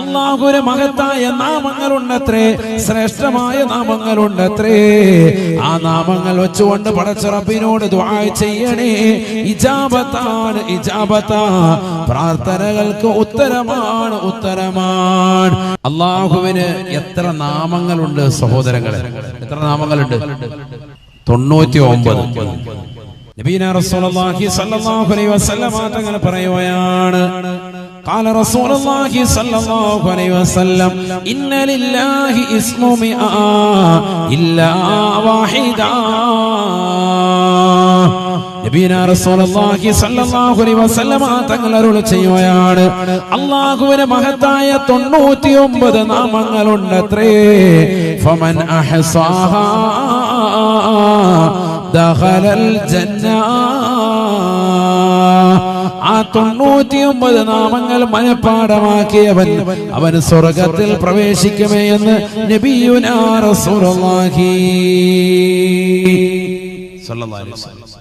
അള്ളാഹുവിന് മഹത്തായ നാമങ്ങളുണ്ടത്രേ. ശ്രേഷ്ഠമായ നാമങ്ങളുണ്ടത്രേ. ആ നാമങ്ങൾ വെച്ചുകൊണ്ട് പടച്ചുറപ്പിനോട് ചെയ്യണേ. ഇജാബത്താണ് ഇജാബത്താ. പ്രാർത്ഥനകൾക്ക് ഉത്തരമാണ് ഉത്തരമാണ്. അള്ളാഹുവിന് എത്ര നാമങ്ങളുണ്ട് സഹോദരങ്ങളെ? എത്ര നാമങ്ങളുണ്ട്? തൊണ്ണൂറ്റി ഒമ്പത് നബീന റസൂലുള്ളാഹി സ്വല്ലല്ലാഹു അലൈഹി വസല്ലം തങ്ങൾ പറയുകയാണ്. قال رسول الله صلى الله عليه وسلم إن لله اسم مئة إلا واحدا നബീന റസൂലുള്ളാഹി സ്വല്ലല്ലാഹു അലൈഹി വസല്ലമ തങ്ങൾ അരുൾ ചെയ്യുകയാണ് അല്ലാഹുവിന്റെ മഹത്തായ 99 നാമങ്ങളുണ്ട് അത്രേ ഫമൻ അഹ്സാഹാ ദഖലൽ ജന്ന ആ തൊണ്ണൂറ്റി ഒമ്പത് നാമങ്ങൾ മനഃപ്പാടമാക്കിയവൻ അവൻ സ്വർഗത്തിൽ പ്രവേശിക്കുമേ എന്ന് നബിയുനാ റസൂലുള്ളാഹി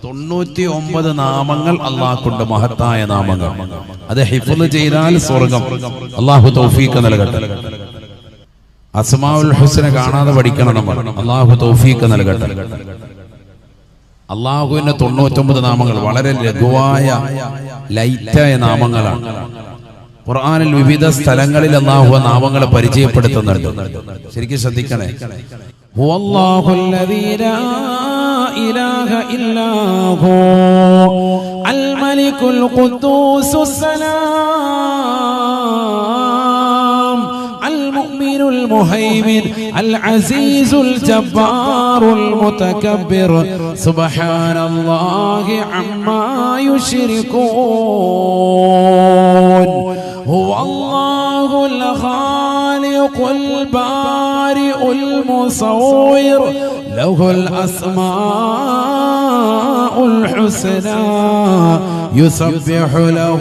തൊണ്ണൂറ്റി ഒമ്പത് നാമങ്ങൾ അള്ളാഹ്ക്കുണ്ട് മഹത്തായ നാമങ്ങൾ. അത് ഹിഫുൽ ചെയ്താൽ സ്വർഗം. അള്ളാഹു തൗഫീഖ് നൽകട്ടെ. അസ്മാഉൽ ഹുസ്ന കാണാതെ പഠിക്കണം നമ്മൾ. അള്ളാഹു തൗഫീഖ് നൽകട്ടെ. അള്ളാഹുവിന്റെ തൊണ്ണൂറ്റൊമ്പത് നാമങ്ങൾ വളരെ ലഘുവായ ലൈറ്റായ നാമങ്ങളാണ് ഖുർആനിൽ വിവിധ സ്ഥലങ്ങളിൽ അള്ളാഹു ആ നാമങ്ങളെ പരിചയപ്പെടുത്തുന്നുണ്ട് ശരിക്കും ശ്രദ്ധിക്കണേ ഹുവല്ലാഹു الذي لا إله إلا هو الملك القدوس السلام المؤمن المهيمن العزيز الجبار المتكبر. سبحان الله عما يشركون. هو الله الخالق البارئ المصور. له الأسماء الحسنى يسبح له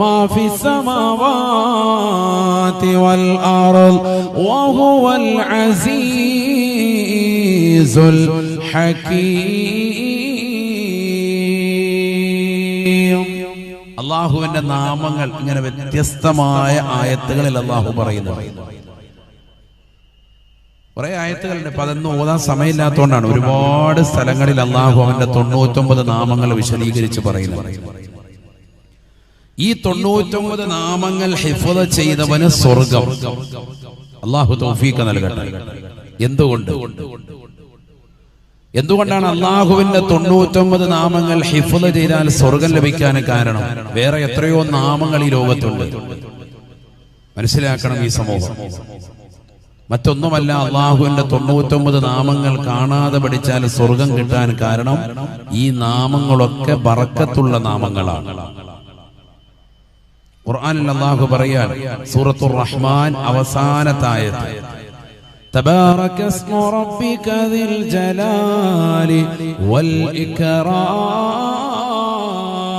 ما في السماوات والأرض وهو العزيز الحكيم അള്ളാഹുവിന്റെ നാമങ്ങൾ ഇങ്ങനെ വ്യത്യസ്തമായ ആയത്തുകളിൽ അള്ളാഹു പറയുന്നു കുറെ ആയത്തുകളുണ്ട് അപ്പൊ അതൊന്നും ഓതാൻ സമയമില്ലാത്തതുകൊണ്ടാണ്. ഒരുപാട് സ്ഥലങ്ങളിൽ അള്ളാഹു അവന്റെ തൊണ്ണൂറ്റൊമ്പത് നാമങ്ങൾ വിശദീകരിച്ച് പറയുന്നു ഈ തൊണ്ണൂറ്റൊമ്പത് നാമങ്ങൾ ഹിഫത ചെയ്തവന് സ്വർഗം. അള്ളാഹു തൗഫീഖ് നൽകട്ടെ. എന്തുകൊണ്ട്? എന്തുകൊണ്ടാണ് അള്ളാഹുവിന്റെ തൊണ്ണൂറ്റൊമ്പത് നാമങ്ങൾ ഹിഫുദ ചെയ്താൽ സ്വർഗം ലഭിക്കാൻ കാരണം. വേറെ എത്രയോ നാമങ്ങൾ ഈ ലോകത്തുണ്ട്. മനസ്സിലാക്കണം ഈ സമൂഹം. മറ്റൊന്നുമല്ല അള്ളാഹുവിന്റെ തൊണ്ണൂറ്റൊമ്പത് നാമങ്ങൾ കാണാതെ പഠിച്ചാൽ സ്വർഗം കിട്ടാൻ കാരണം ഈ നാമങ്ങളൊക്കെ ബറക്കത്തുള്ള നാമങ്ങളാണ് ഖുർആനിൽ അള്ളാഹു പറയാൻ സൂറത്തുർ റഹ്മാൻ അവസാനത്തായത് تبارك اسم ربك ذي الجلال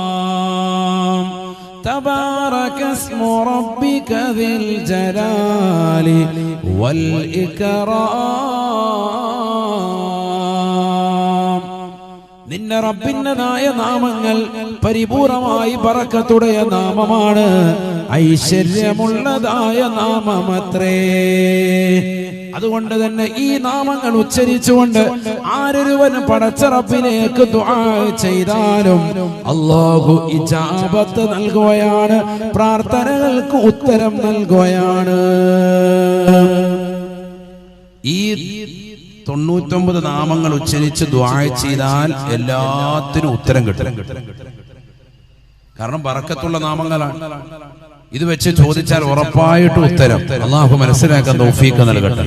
والإكرام تبارك اسم ربك ذي الجلال നിന്നെ റബ്ബിന്റെതായ നാമങ്ങൾ പരിപൂർണമായി പറക്കത്തുടയ നാമമാണ്. ഐശ്വര്യമുള്ളതായ നാമമത്രേ. അതുകൊണ്ട് തന്നെ ഈ നാമങ്ങൾ ഉച്ചരിച്ചുകൊണ്ട് ആരൊരുവനും പടച്ച റബ്ബിലേക്ക് ചെയ്താലും അള്ളാഹു ഇജാബത്ത് നൽകുകയാണ് പ്രാർത്ഥനകൾക്ക് ഉത്തരം നൽകുകയാണ്. ഈ തൊണ്ണൂറ്റൊമ്പത് നാമങ്ങൾ ഉച്ചരിച്ച് ദ്വാ ചെയ്താൽ എല്ലാത്തിനും ഉത്തരം കിട്ടും കാരണം ബറക്കത്തുള്ള നാമങ്ങളാണ് ഇത് വെച്ച് ചോദിച്ചാൽ ഉറപ്പായിട്ട് ഉത്തരം അള്ളാഹു മനസ്സിലാക്കാൻ തൗഫീഖ് നൽകട്ടെ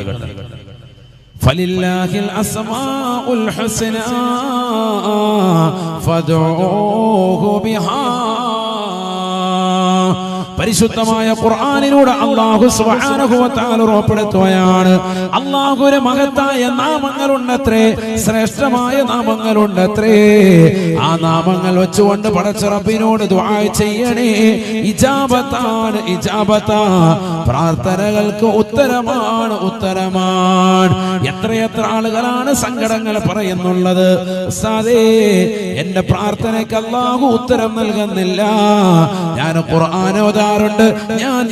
فلله الأسماء الحسنى فادعوه بها പരിശുദ്ധമായ ഖുർആാനിലൂടെ അള്ളാഹു ഉറപ്പെടുത്തുകയാണ്. അള്ളാഹുവിന്റെ മഹത്തായ നാമങ്ങളുണ്ടത്രേ ശ്രേഷ്ഠമായ നാമങ്ങളുണ്ടത്രേ. ആ നാമങ്ങൾ വെച്ചുകൊണ്ട് പടച്ചുറപ്പിനോട് ചെയ്യണേ. ഇജാബത്താണ് ഇജാബത്ത. പ്രാർത്ഥനകൾക്ക് ഉത്തരമാണ് ഉത്തരമാണ്. എത്രയെത്ര ആളുകളാണ് സങ്കടങ്ങൾ പറയുന്നുള്ളത്. ഉസ്താദേ എന്റെ പ്രാർത്ഥനയ്ക്ക് അള്ളാഹു ഉത്തരം നൽകുന്നില്ല. ഞാൻ ഖുർആാനോദ ഓതാറുണ്ട് ഞാൻ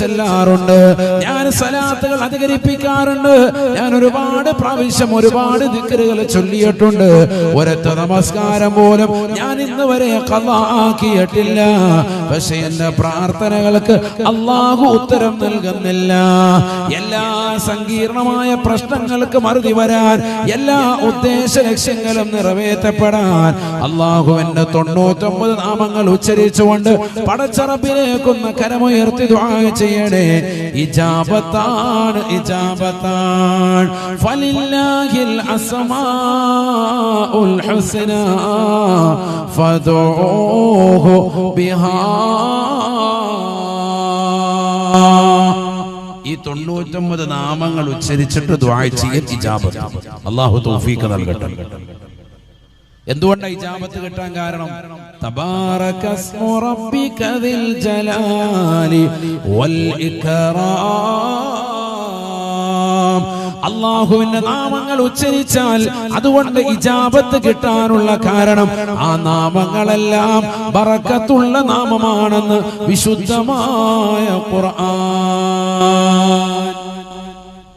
ചെല്ലാറുണ്ട്. ഞാൻ സലാത്തുകൾ അധികരിപ്പിക്കാറുണ്ട്. ഞാൻ ഒരുപാട് പ്രാവശ്യം ഒരുപാട് ദിക്കറുകൾ ചൊല്ലിയിട്ടുണ്ട്. ഒരൊറ്റ നമസ്കാരം പോലും ഞാൻ ഇന്ന് വരെ കഥാക്കിയിട്ടില്ല പക്ഷെ എന്റെ പ്രാർത്ഥനകൾക്ക് അള്ളാഹു ഉത്തരം നൽകുന്നില്ല. എല്ലാ സങ്കീർണമായ പ്രശ്നങ്ങൾക്ക് മറുതി വരാൻ എല്ലാ ഉദ്ദേശ ലക്ഷ്യങ്ങളും നിറവേറ്റപ്പെടാൻ അള്ളാഹുവിന്റെ തൊണ്ണൂറ്റൊമ്പത് നാമങ്ങൾ ഉച്ചരിച്ചുകൊണ്ട് പടച്ചറപ്പിലേക്കൊന്ന് കരമുയർത്തി ചെയ്യണേ. ഇജാബത്താണ് ഇജാബത്താണ്. അസ്മാഉൽ ബിഹാ. ഈ തൊണ്ണൂറ്റൊമ്പത് നാമങ്ങൾ ഉച്ചരിച്ചിട്ട് ദ്വാ ചെയ്യൽ ഇജാബത്ത്. അള്ളാഹു തൗഫീഖ് നൽകട്ടെ. എന്തുകൊണ്ടാണ് ഇജാബത്ത് കിട്ടാൻ കാരണം? ജലാലി വൽ അള്ളാഹുവിന്റെ നാമങ്ങൾ ഉച്ചരിച്ചാൽ അതുകൊണ്ട് ഇജാബത്ത് കിട്ടാനുള്ള കാരണം ആ നാമങ്ങളെല്ലാം ബറക്കത്തുള്ള നാമമാണെന്ന് വിശുദ്ധമായ ഖുർആൻ.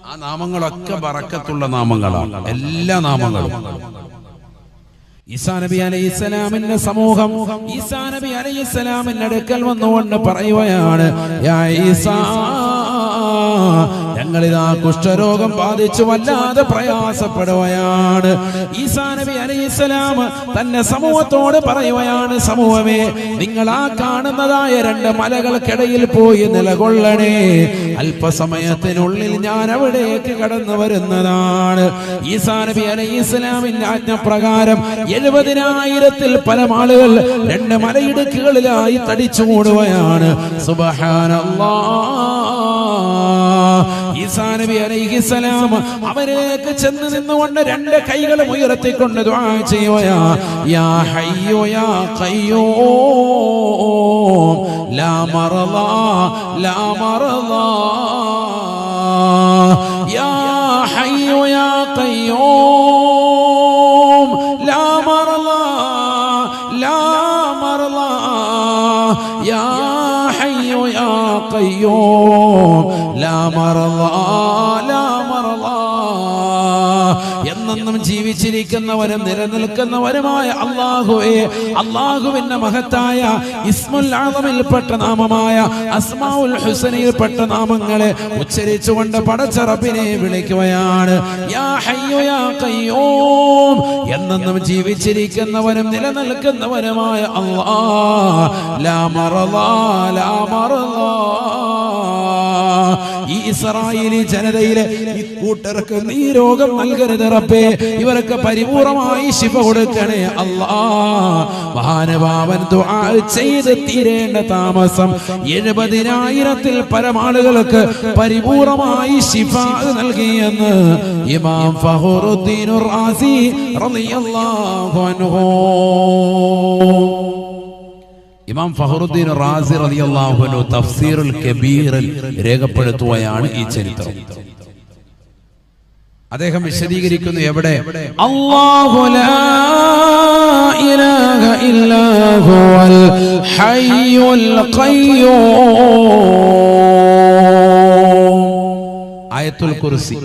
ആ നാമങ്ങളൊക്കെ ബറക്കത്തുള്ള നാമങ്ങളാണ്. എല്ലാ നാമങ്ങളും. ഈസാ നബി അലൈഹി സ്വലാമിന്റെ സമൂഹം ഈസാ നബി അലൈഹി സ്വലാമിന്റെ അടുക്കൽ വന്നുകൊണ്ട് പറയുകയാണ് ഈസാ ഞങ്ങളിതാ കുഷ്ഠരോഗം ബാധിച്ചു വല്ലാതെ പ്രയാസപ്പെടുകയാണ്. ഈസാ നബി തന്നെ സമൂഹത്തോട് പറയുകയാണ് സമൂഹമേ നിങ്ങൾ ആ കാണുന്നതായ രണ്ട് മലകൾക്കിടയിൽ പോയി നിലകൊള്ളണേ. അല്പസമയത്തിനുള്ളിൽ ഞാൻ അവിടേക്ക് കടന്നു വരുന്നതാണ്. ഈസാ നബി ആജ്ഞ പ്രകാരം ആജ്ഞപ്രകാരം എഴുപതിനായിരത്തിൽ പല ആളുകൾ രണ്ട് മലയിടുക്കുകളിലായി തടിച്ചു മൂടുകയാണ് സുബഹാനല്ലാ. ഈസാ നബി അലൈഹിസ്സലാം അവരേക്ക് ചെന്ന് നിന്നുകൊണ്ട് രണ്ട് കൈകളും ഉയർത്തിക്കൊണ്ട് ദുആ ചെയ്യുകയാ യാ ഹയ്യോ യാ ഖയ്യൂം. ലാ മറള ലാ മറള യാ ഹയ്യോ യാ ഖയ്യൂം. ഹയ്യോ യാ ഖയ്യൂം ലാ മറള ലാ മറള എന്നെന്നും ജീവിച്ചിരിക്കുന്നവരും നിലനിൽക്കുന്നവരുമായ അള്ളാഹുവേ അള്ളാഹുവിന്റെ മഹത്തായ ഇസ്മുൽ നാമമായ അസ്മാഉൽ ഹുസനയിൽപ്പെട്ട നാമങ്ങളെ ഉച്ചരിച്ചുകൊണ്ട് പടച്ചറപ്പിനെ വിളിക്കുകയാണ്. യാ ഹയ്യു യാ എന്നെന്നും ജീവിച്ചിരിക്കുന്നവനും നിലനിൽക്കുന്നവനുമായ അള്ളാ ലാ മറള ലാ മറള ഈ ഇസ്രായേലി ജനതയിലെ ഈ കൂട്ടർക്ക് നീ രോഗം നൽകരുത് റബ്ബേ. ഇവർക്ക് പരിപൂർണമായി ശിവ കൊടുക്കണേ അല്ലാ. മഹാനുഭാവൻ ചെയ്ത് തീരേണ്ട താമസം എഴുപതിനായിരത്തിൽ പരമാളുകൾക്ക് പരിപൂർണമായി ശിഫ നൽകിയെന്ന് ഇമാം ഫഹറുദ്ദീൻ റാസി റളിയല്ലാഹു അൻഹു. ഇമാം ഫഹറുദ്ദീൻ റാസി റളിയല്ലാഹു തഫ്സീറുൽ കബീറിൽ രേഖപ്പെടുത്തുകയാണ് ഈ ചരിത്രം. അദ്ദേഹം വിശദീകരിക്കുന്നു എവിടെ? അല്ലാഹു ലാ ഇലാഹ ഇല്ലാ ഹുവൽ ഹയ്യുൽ ഖയ്യൂം. ആയത്തുൽ കുർസി.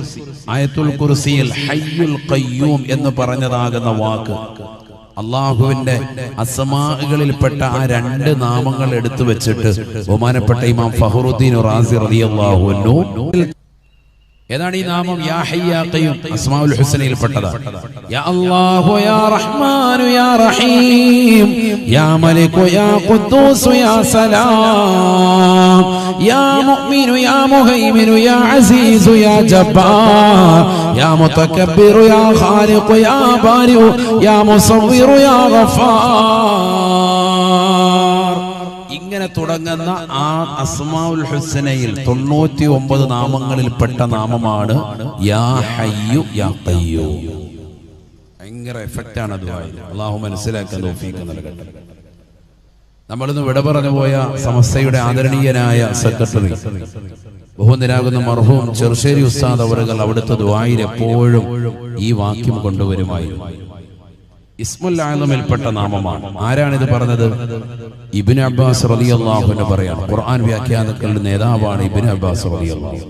ആയത്തുൽ കുർസിയിൽ ഹയ്യുൽ ഖയ്യൂം എന്ന് പറഞ്ഞതാകുന്ന വാക്ക്. അള്ളാഹുവിന്റെ അസമാകളിൽപ്പെട്ട ആ രണ്ട് നാമങ്ങൾ എടുത്തു വെച്ചിട്ട് ബഹുമാനപ്പെട്ട ഇമാം ഫഹറുദ്ദീൻ റാസി റളിയല്ലാഹു അൻഹു ഏതാണ് ഈ നാമം? യാ ഹയ്യാ ഖയ്യൂം. അസ്മാഉൽ ഹുസ്നയിൽപ്പെട്ടതാ യാ അല്ലാഹു യാ റഹ്മാനു യാ റഹീം. യാ മലികു യാ ഖുദ്ദൂസ് യാ സലാം. യാ മുഅ്മിനു യാ മുഹൈമിനു യാ അസീസു യാ ജബ്ബാർ. യാ മുതകബ്ബിറു യാ ഖാലിഖു യാ ബാരിഉ. യാ മുസവ്വിറു യാ ഗഫാർ. ഇങ്ങനെ തുടങ്ങുന്ന ആ അസ്മാഉൽ ഹുസ്നയിൽ തൊണ്ണൂറ്റി ഒമ്പത് നാമങ്ങളിൽപ്പെട്ട നാമമാണ് യാ ഹയ്യു യാ ഭയങ്കര എഫക്റ്റ് ആണ് അള്ളാഹു മനസ്സിലാക്കാൻ നൽകട്ടെ. നമ്മളിന്ന് വിട പറഞ്ഞു പോയ സമസ്തയുടെ ആദരണീയനായ സെക്രട്ടറി ബഹുനിരാകുന്ന മർഹൂം ചെറുശ്ശേരി ഉസ്താദ് അവറുകൾ അവിടുത്തെ ദ്വായിൽ എപ്പോഴും ഈ വാക്യം കൊണ്ടുവരുമായിരുന്നു. ഇസ്മുൽ നാമമാണ്. ആരാണ് ഇത് പറഞ്ഞത്? ഇബിൻ അബ്ബാസ് റളിയല്ലാഹുവിനെ പറയാണ്. ഖുർആൻ വ്യാഖ്യാനങ്ങളുടെ നേതാവാണ് ഇബിൻ അബ്ബാസ് റളിയല്ലാഹു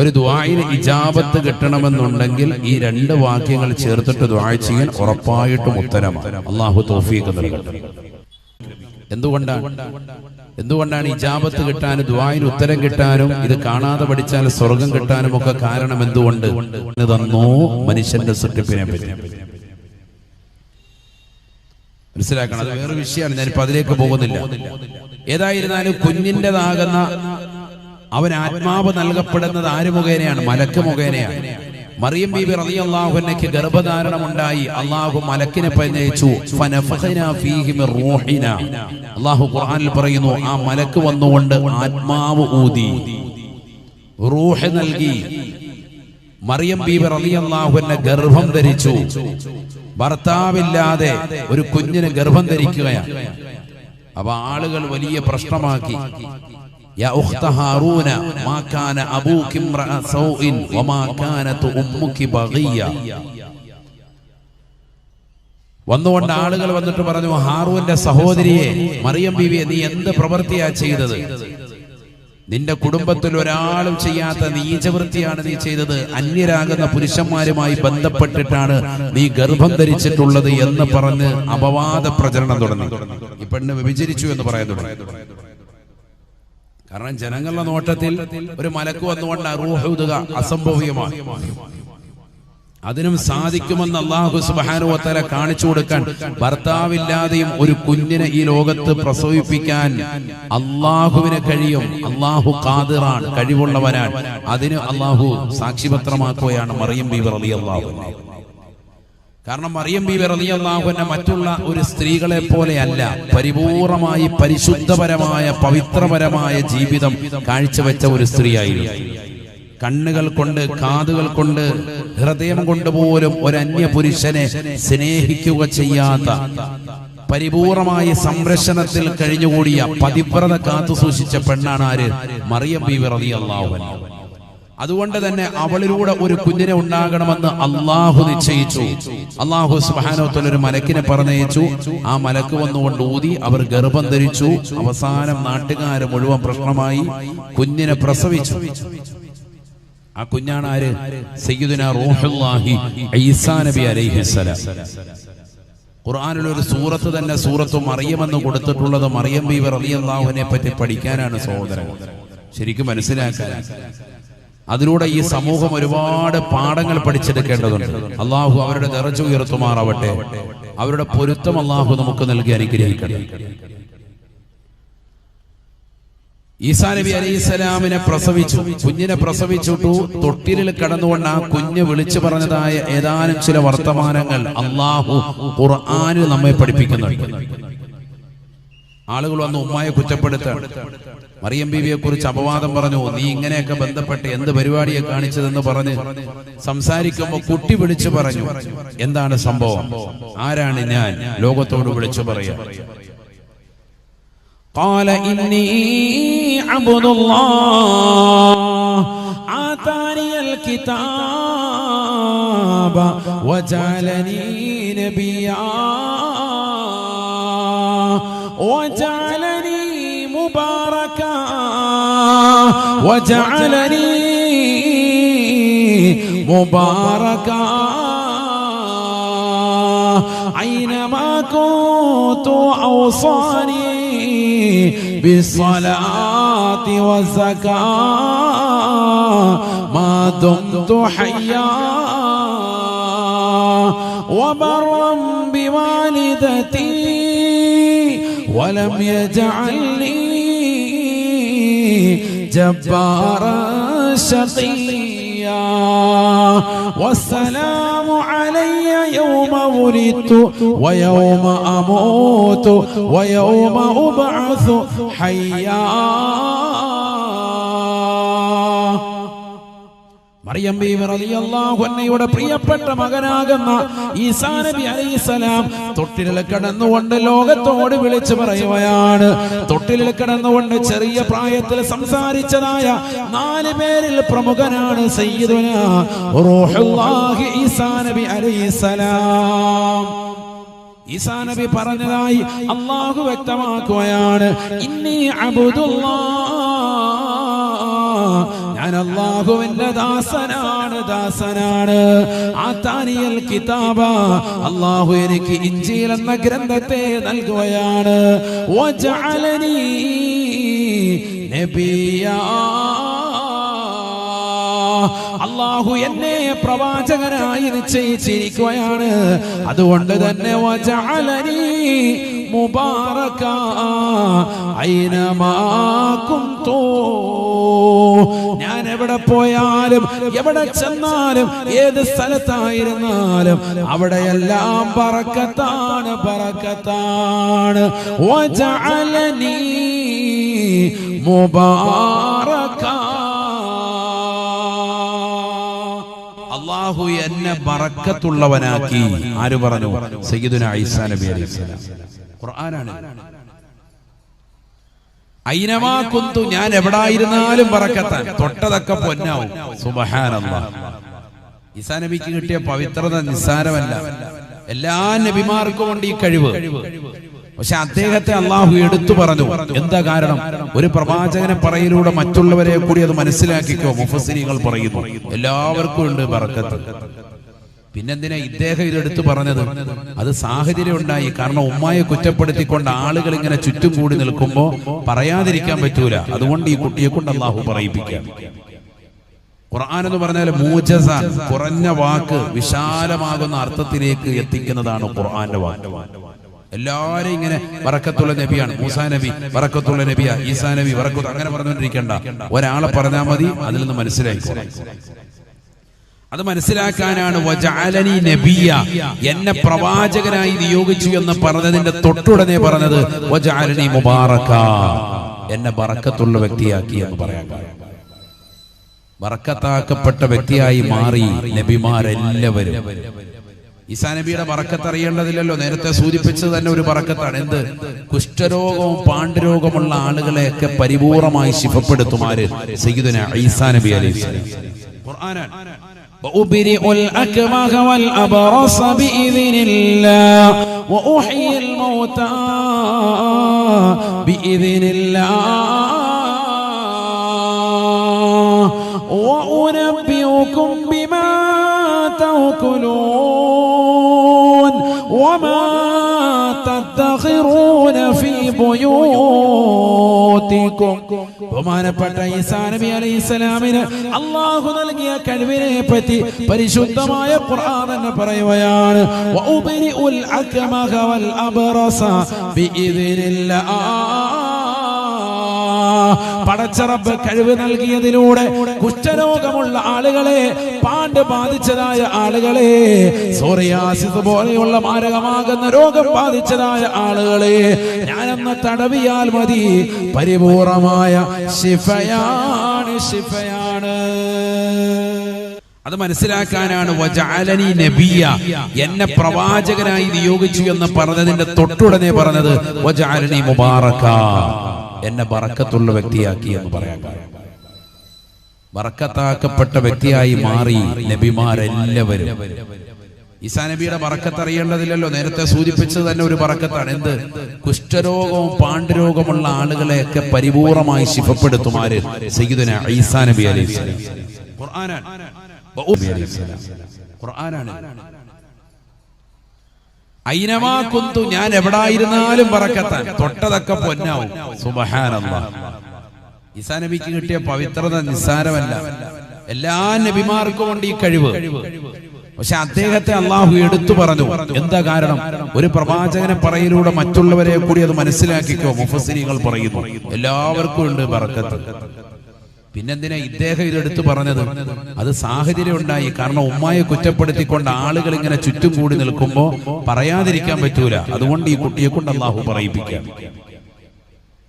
ഒരു ദ്വായിന് ഇജാബത്ത് കിട്ടണമെന്നുണ്ടെങ്കിൽ ഈ രണ്ട് വാക്യങ്ങൾ ചേർത്തിട്ട് ദ്വായ ചെയ്യാൻ ഉറപ്പായിട്ടും ഉത്തരമാണ്. അള്ളാഹു തൗഫീഖ് നൽകട്ടെ. എന്തുകൊണ്ടാണ്? എന്തുകൊണ്ടാണ് ഇജാബത്ത് കിട്ടാനും ദ്വായിന് ഉത്തരം കിട്ടാനും ഇത് കാണാതെ പഠിച്ചാൽ സ്വർഗം കിട്ടാനും ഒക്കെ കാരണം എന്തുകൊണ്ട്? തന്നോ മനുഷ്യന്റെ സൃഷ്ടിപ്പിനെ പറ്റി. മനസ്സിലാക്കണം. അത് വേറെ വിഷയമാണ്. ഞാനിപ്പോ അതിലേക്ക് പോകുന്നില്ല. ഏതായിരുന്നാലും കുഞ്ഞിന്റെതാകുന്ന അവൻ ആത്മാവ് നൽകപ്പെടുന്നത് ആര് മുഖേനയാണ്? മലക്ക് മുഖേനയാണ്. മറിയം ബീബി ഗർഭധാരണം ഉണ്ടായി അള്ളാഹു മലക്കിനെ പരിചയിച്ചു അള്ളാഹു ഖുർആനിൽ പറയുന്നു ആ മലക്ക് വന്നുകൊണ്ട് ആത്മാവ് ഊതി. റൂഹ് നൽകി. മറിയം ബീബി റളിയല്ലാഹുവിനെ ഗർഭം ധരിച്ചു. ഭർത്താവില്ലാതെ ഒരു കുഞ്ഞിന് ഗർഭം ധരിക്കുകയാണ്. അപ്പൊ ആളുകൾ വലിയ പ്രശ്നമാക്കി. വന്നുകൊണ്ട് ആളുകൾ വന്നിട്ട് പറഞ്ഞു ഹാറൂന്റെ സഹോദരിയെ മറിയം ബിവിയെ നീ എന്ത് പ്രവൃത്തിയാ ചെയ്തത്? നിന്റെ കുടുംബത്തിൽ ഒരാളും ചെയ്യാത്ത നീചവൃത്തിയാണ് നീ ചെയ്തത്. അന്യരാകുന്ന പുരുഷന്മാരുമായി ബന്ധപ്പെട്ടിട്ടാണ് നീ ഗർഭം ധരിച്ചിട്ടുള്ളത് എന്ന് പറഞ്ഞ് അപവാദ പ്രചരണം തുടങ്ങി. ഈ പെണ്ണ് വ്യഭിചരിച്ചു എന്ന് തുടങ്ങി. കാരണം ജനങ്ങളുടെ നോട്ടത്തിൽ ഒരു മലക്ക് വന്നുകൊണ്ട് റൂഹുതുക അസംഭവ്യമാണ്. അതിനും സാധിക്കുമെന്ന് അള്ളാഹു സുബാനുവത്തല കാണിച്ചു കൊടുക്കാൻ ഭർത്താവില്ലാതെയും ഒരു കുഞ്ഞിനെ ഈ ലോകത്ത് പ്രസവിപ്പിക്കാൻ അള്ളാഹുവിന് കഴിയും. അള്ളാഹു കാതിറാണ് കഴിവുള്ളവനാണ് അതിന് അള്ളാഹു സാക്ഷിപത്രമാക്കുകയാണ് മറിയം ബീബർ അലി അള്ളാഹു കാരണം മറിയം ബീബി അള്ളാഹുവിനെ മറ്റുള്ള ഒരു സ്ത്രീകളെ പോലെയല്ല. പരിപൂർണമായി പരിശുദ്ധപരമായ പവിത്രപരമായ ജീവിതം കാഴ്ചവെച്ച ഒരു സ്ത്രീയായിരുന്നു. കണ്ണുകൾ കൊണ്ട് കാതുകൾ കൊണ്ട് ഹൃദയം കൊണ്ട് പോലും ഒരു അന്യ പുരുഷനെ സ്നേഹിക്കുക ചെയ്യാത്ത പരിപൂർണമായ സംരക്ഷണത്തിൽ കഴിഞ്ഞുകൂടിയ പതിവ്രത കാത്തു സൂക്ഷിച്ച പെണ്ണാണ് ആര്? മറിയം ബീവി റളിയല്ലാഹു അതുകൊണ്ട് തന്നെ അവളിലൂടെ ഒരു കുഞ്ഞിനെ ഉണ്ടാകണമെന്ന് അള്ളാഹു നിശ്ചയിച്ചു. അള്ളാഹു സുബാനോത്തൽ ഒരു മലക്കിനെ പറഞ്ഞയച്ചു. ആ മലക്ക് വന്നുകൊണ്ട് ഊതി അവർ ഗർഭം ധരിച്ചു. അവസാനം നാട്ടുകാർ മുഴുവൻ പ്രശ്നമായി. കുഞ്ഞിനെ പ്രസവിച്ചു. ആ കുഞ്ഞാണ് ആര്? സയ്യിദുന റൂഹുല്ലാഹി ഈസാ നബി ഒരു സൂറത്ത് തന്നെ സൂറത്ത് മറിയമെന്ന് കൊടുത്തിട്ടുള്ളത് മറിയം ബീവി റളിയല്ലാഹുവിനെ പറ്റി പഠിക്കാനാണ് സഹോദരൻ. ശരിക്കും മനസ്സിലാക്കാൻ. അതിലൂടെ ഈ സമൂഹം ഒരുപാട് പാഠങ്ങൾ പഠിച്ചെടുക്കേണ്ടതുണ്ട്. അള്ളാഹു അവരുടെ നിറച്ചു ഉയർത്തുമാറാവട്ടെ. അവരുടെ പൊരുത്തം അള്ളാഹു നമുക്ക് നൽകി അനുഗ്രഹിക്കട്ടെ. ഈസാ നബി അലൈഹി സ്വലാമിനെ പ്രസവിച്ചു കുഞ്ഞിനെ പ്രസവിച്ചിട്ടു തൊട്ടിലിൽ കടന്നുകൊണ്ട് ആ കുഞ്ഞ് വിളിച്ചു പറഞ്ഞതായ ഏതാനും ചില വർത്തമാനങ്ങൾ അള്ളാഹു ഖുർആനിൽ നമ്മെ പഠിപ്പിക്കുന്നുണ്ട്. ആളുകൾ വന്ന് ഉമ്മായെ കുറ്റപ്പെടുത്ത മറിയം ബീവിയെ കുറിച്ച് അപവാദം പറഞ്ഞു നീ ഇങ്ങനെയൊക്കെ ബന്ധപ്പെട്ട് എന്ത് പരിപാടിയെ കാണിച്ചതെന്ന് പറഞ്ഞ് സംസാരിക്കുമ്പോ കുട്ടി വിളിച്ചു പറഞ്ഞു. എന്താണ് സംഭവം? ആരാണ് ഞാൻ? ലോകത്തോട് വിളിച്ചു പറയാ. قال إني عبد الله. آتاني الكتاب وجعلني نبيا. وجعلني مباركا. وجعلني مباركا. أينما كنت أوصاني بالصلاة والزكاة. ما دمت حيا وبرا بوالدتي ولم يجعلني جبارا شقيا. والسلام علي يوم ولدت ويوم أموت ويوم أبعث حيا. മറിയം അൻഹയുടെ പ്രിയപ്പെട്ട മകനാകുന്ന ഈസാ നബി അലൈഹിസ്സലാം തൊട്ടിലിൽ കിടന്നുകൊണ്ട് ലോകത്തോട് വിളിച്ചു പറയുകയാണ്. തൊട്ടിലിൽ കിടന്നുകൊണ്ട് ചെറിയ പ്രായത്തിൽ സംസാരിച്ചതായ നാല് പേരിൽ പ്രമുഖനാണ് സയ്യിദുന റൂഹുല്ലാഹി ഈസാ നബി അലൈഹിസ്സലാം ഈസാ നബി പറഞ്ഞതായി അള്ളാഹു വ്യക്തമാക്കുകയാണ്. ഇന്നി അബുദുല്ലാ ഞാൻ അള്ളാഹുവിന്റെ ദാസനാണ് ദാസനാണ്. ആത്താനിയൽ കിതാബ അള്ളാഹു എനിക്ക് ഇഞ്ചിയിൽ എന്ന ഗ്രന്ഥത്തെ നൽകുകയാണ്. നബിയാ അള്ളാഹു എന്നെ പ്രവാചകനായി നിശ്ചയിച്ചിരിക്കുകയാണ്. അതുകൊണ്ട് തന്നെ ഞാൻ എവിടെ പോയാലും എവിടെ ചെന്നാലും ഏത് സ്ഥലത്തായിരുന്നാലും അവിടെയെല്ലാം പറക്കത്താണ് പറക്കത്താണ്. വജഅലനീ അള്ളാഹു എന്നെ ബറക്കത്തുള്ളവനാക്കി. ആര് പറഞ്ഞു? സയ്യിദുന ഈസാ നബി അലൈഹി സ്വലാം. ഖുർആനാണ്. ഐനമാ കുന്തു ഞാൻ എവിടായിരുന്നാലും പറക്കത്താൻ തൊട്ടതൊക്കെ പൊന്നാവും. സുബഹാനല്ലാ. ഈസാ നബിക്ക് കിട്ടിയ പവിത്രത നിസ്സാരമല്ല. എല്ലാ നബിമാർക്കും ഉണ്ട് ഈ കഴിവ്. പക്ഷെ അദ്ദേഹത്തെ അള്ളാഹു എടുത്തു പറഞ്ഞു. എന്താ കാരണം? ഒരു പ്രവാചകനെ പറയിലൂടെ മറ്റുള്ളവരെ കൂടി അത് മനസ്സിലാക്കിക്കോ മുഫസിനികൾ പറയുന്നു. എല്ലാവർക്കും ഉണ്ട് പറക്കത്ത് പിന്നെന്തിനാ ഇദ്ദേഹം ഇതെടുത്ത് പറഞ്ഞത്? അത് സാഹചര്യം ഉണ്ടായി. കാരണം ഉമ്മായെ കുറ്റപ്പെടുത്തിക്കൊണ്ട് ആളുകൾ ഇങ്ങനെ ചുറ്റും കൂടി നിൽക്കുമ്പോ പറയാതിരിക്കാൻ പറ്റൂല. അതുകൊണ്ട് ഈ കുട്ടിയെ കൊണ്ട് അള്ളാഹു പറയിപ്പിക്കാം ഖുർആൻ എന്ന് പറഞ്ഞാൽ മൂജസ കുറഞ്ഞ വാക്ക് വിശാലമാകുന്ന അർത്ഥത്തിലേക്ക് എത്തിക്കുന്നതാണ് ഖുർആന്റെ വാക്ക്. എല്ലാരും ഇങ്ങനെ വറക്കത്തുള്ള നബിയാണ്. മൂസാ നബി വറക്കത്തുള്ള നബിയ. ഈസാ നബി വറക്കത്ത് അങ്ങനെ പറഞ്ഞുകൊണ്ടിരിക്കണ്ട. ഒരാളെ പറഞ്ഞാൽ മതി അതിൽ നിന്ന് മനസ്സിലായി അത് മനസ്സിലാക്കാനാണ് വജാലനി നബിയ. എന്നെ പ്രവാചകനായി നിയോഗിച്ചു എന്ന് പറഞ്ഞതിന്റെ തൊട്ടുടനെ പറഞ്ഞത് വജാലനി മുബാറക എന്നെ ബറക്കത്തുള്ള വ്യക്തിയാക്കി എന്ന് പറയാൻ വറക്കത്താക്കപ്പെട്ട വ്യക്തിയായി മാറി നബിമാരെല്ലാവരും. ഈസാ നബിയുടെ ബറക്കത്ത് അറിയേണ്ടതില്ലല്ലോ നേരത്തെ സൂചിപ്പിച്ചത് തന്നെ ഒരു ബറക്കത്താണ് എന്ത് കുഷ്ഠരോഗവും പാണ്ഡുരോഗമുള്ള ആളുകളെയൊക്കെ പരിപൂർണമായി ശിഫപ്പെടുത്തുമാര് സയ്യിദുന ഈസാ നബി അലൈഹി ഖുർആനാണ് وأبرئ الأكمه والأبرص بإذن الله وأحيي الموتى بإذن الله وأنبئكم بما تأكلون وما تدخرون في بيوتكم. وما نبت عيسى نبي عليه السلام الله نلقي كلمين فتي فرشد ما يقرآن نبري ويان وأبرئ الأكمه والأبرص بإذن الله പടച്ചറബ് കഴിവ് നൽകിയതിലൂടെ കുഷ്ഠരോഗമുള്ള ആളുകളെ പാണ്ട് ബാധിച്ചതായ ആളുകളെ സോറിയാസിസ് പോലെയുള്ള മാരകമാകുന്ന രോഗം ബാധിച്ചതായ ആളുകളെ ഞാനെന്ന് തടവിയാൽ മതി. പരിപൂർണമായ ശിഫയാണ് ശിഫയാണ്. അത് മനസ്സിലാക്കാനാണ് വജാലനി നബിയ എന്നെ പ്രവാചകനായി നിയോഗിച്ചു എന്ന് പറഞ്ഞതിന്റെ തൊട്ടുടനെ പറഞ്ഞത് വജാലനി മുബാറക എന്നെ ബറക്കത്തുള്ള വ്യക്തിയാക്കി എന്ന് പറയാൻ ബറക്കത്താക്കപ്പെട്ട വ്യക്തിയായി മാറി നബിമാരെല്ലാവരും. ഈസാ നബിയുടെ ബറക്കത്ത് അറിയേണ്ടതില്ലല്ലോ നേരത്തെ സൂചിപ്പിച്ചത് തന്നെ ഒരു ബറക്കത്താണ് എന്ത്? കുഷ്ഠരോഗവും പാണ്ഡുരോഗമുള്ള ആളുകളെയൊക്കെ പരിപൂർണമായി ശിഫപ്പെടുത്തുമാര് സയ്യിദുന ഈസാ നബി അലൈഹി ഖുർആനാണ്. ഖുർആനാണ്. ഐനമാ കുന്തു ഞാൻ എവിടായിരുന്നാലും പറക്കത്താൻ. തൊട്ടതൊക്കെ പൊന്നാവും. സുബഹാനല്ല. ഈസാ നബിക്ക് കിട്ടിയ പവിത്രത നിസ്സാരമല്ല. എല്ലാ നബിമാർക്കും ഉണ്ട് ഈ കഴിവ്. പക്ഷെ അദ്ദേഹത്തെ അള്ളാഹു എടുത്തു പറഞ്ഞു. എന്താ കാരണം? ഒരു പ്രവാചകനെ പറയിലൂടെ മറ്റുള്ളവരെ കൂടി അത് മനസ്സിലാക്കിക്കോ. മുഫസിനികൾ പറയുന്നു. എല്ലാവർക്കും ഉണ്ട് പറക്കത്ത്. പിന്നെന്തിനാ ഇദ്ദേഹം ഇതെടുത്ത് പറഞ്ഞത്? അത് സാഹചര്യം ഉണ്ടായി. കാരണം ഉമ്മായെ കുറ്റപ്പെടുത്തിക്കൊണ്ട് ആളുകൾ ഇങ്ങനെ ചുറ്റും കൂടി നിൽക്കുമ്പോ പറയാതിരിക്കാൻ പറ്റൂല. അതുകൊണ്ട് ഈ കുട്ടിയെ കൊണ്ട് അള്ളാഹു പറയിപ്പിക്കാം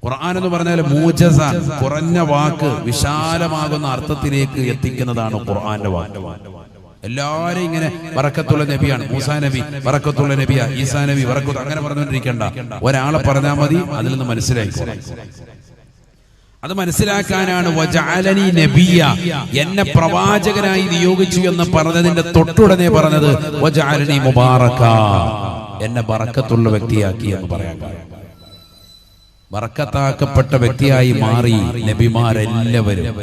ഖുർആൻ എന്ന് പറഞ്ഞാൽ മൂജസ കുറഞ്ഞ വാക്ക് വിശാലമാകുന്ന അർത്ഥത്തിലേക്ക് എത്തിക്കുന്നതാണ് ഖുർആന്റെ വാക്ക്. എല്ലാരും ഇങ്ങനെ വറക്കത്തുള്ള നബിയാണ്. മൂസാ നബി വറക്കത്തുള്ള നബിയാ. ഈസാ നബി വറക്കത്ത് അങ്ങനെ പറഞ്ഞുകൊണ്ടിരിക്കണ്ട. ഒരാളെ പറഞ്ഞാൽ മതി അതിൽ നിന്ന് മനസ്സിലായി അത് മനസ്സിലാക്കാനാണ് വജാലനി നബിയ എന്നെ പ്രവാചകനായി നിയോഗിച്ചു എന്ന് പറഞ്ഞതിന്റെ തൊട്ടുടനെ പറഞ്ഞത് വജാലനി മുബാറക്ക. എന്നെ ബറക്കത്തുള്ള വ്യക്തിയാക്കി എന്ന് പറയാൻ ബറക്കത്താക്കപ്പെട്ട വ്യക്തിയായി മാറി നബിമാരെല്ലാവരും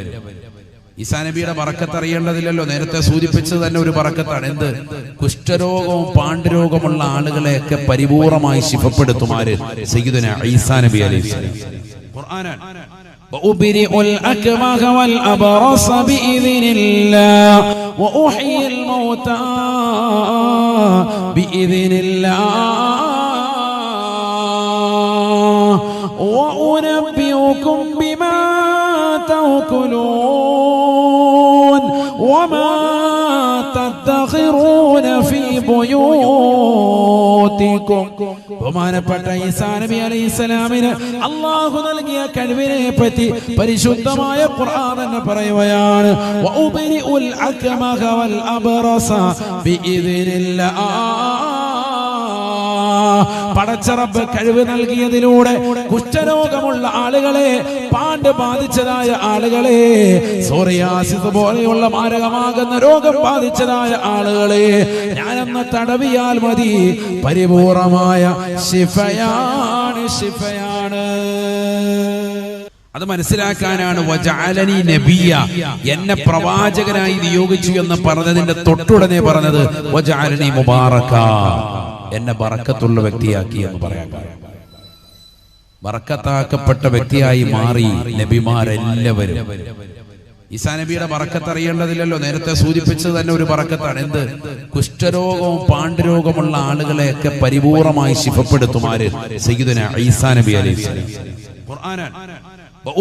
ഈസാ നബിയുടെ ബറക്കത്ത് അറിയേണ്ടതില്ലല്ലോ. നേരത്തെ സൂചിപ്പിച്ചത് തന്നെ ഒരു ബറക്കത്താണ്. എന്ത്? കുഷ്ഠരോഗവും പാണ്ഡുരോഗമുള്ള ആളുകളെയൊക്കെ പരിപൂർണമായി ശിഫപ്പെടുത്തുമാര് സയ്യിദുന ഈസാ നബി അലൈഹി ഖുർആനാണ് وأبرئ الأكمه والأبرص بإذن الله وأحيي الموتى بإذن الله وأنبئكم بما تأكلون وما تدخرون في മോത്തിക്കും ബഹുമാനപ്പെട്ട ഈസാ നബി അലൈഹി സ്വലാമിന് അള്ളാഹു നൽകിയ കഴിവിനെ പറ്റി പരിശുദ്ധമായ ഖുർആൻ എന്ന് പറയുകയാണ്. വഉബരിഉൽ അക്മഹ വൽ അബ്റസ ബിഇദ്നില്ലാഹ്. പടച്ചറബ് കഴിവ് നൽകിയതിലൂടെ കുഷ്ഠരോഗമുള്ള ആളുകളെ പാണ്ട് ബാധിച്ചതായ ആളുകളെ സോറിയാസിസ് പോലെയുള്ള മാരകമാകുന്ന രോഗം ബാധിച്ചതായ ആളുകളെ ഞാനെന്ന് തടവിയാൽ മതി. പരിപൂർണമായ ശിഫയാണ് ശിഫയാണ്. അത് മനസ്സിലാക്കാനാണ് വജാലനി നബിയ എന്നെ പ്രവാചകനായി നിയോഗിച്ചു എന്ന് പറഞ്ഞതിന്റെ തൊട്ടുടനെ പറഞ്ഞത് വജാലനി മുബാറക എന്നെ ബറക്കത്തുള്ള വ്യക്തിയാക്കി എന്ന് പറയാൻ ബറക്കത്താക്കപ്പെട്ട വ്യക്തിയായി മാറി നബിമാരെല്ലാവരും. ഈസാ നബിയുടെ ബറക്കത്ത് അറിയേണ്ടതില്ലല്ലോ നേരത്തെ സൂചിപ്പിച്ചത് തന്നെ ഒരു ബറക്കത്താണ് എന്ത്? കുഷ്ഠരോഗവും പാണ്ഡുരോഗമുള്ള ആളുകളെയൊക്കെ പരിപൂർണമായി ശിഫപ്പെടുത്തുമാര് സയ്യിദുന ഈസാ നബി അലൈഹി ഖുർആനാണ്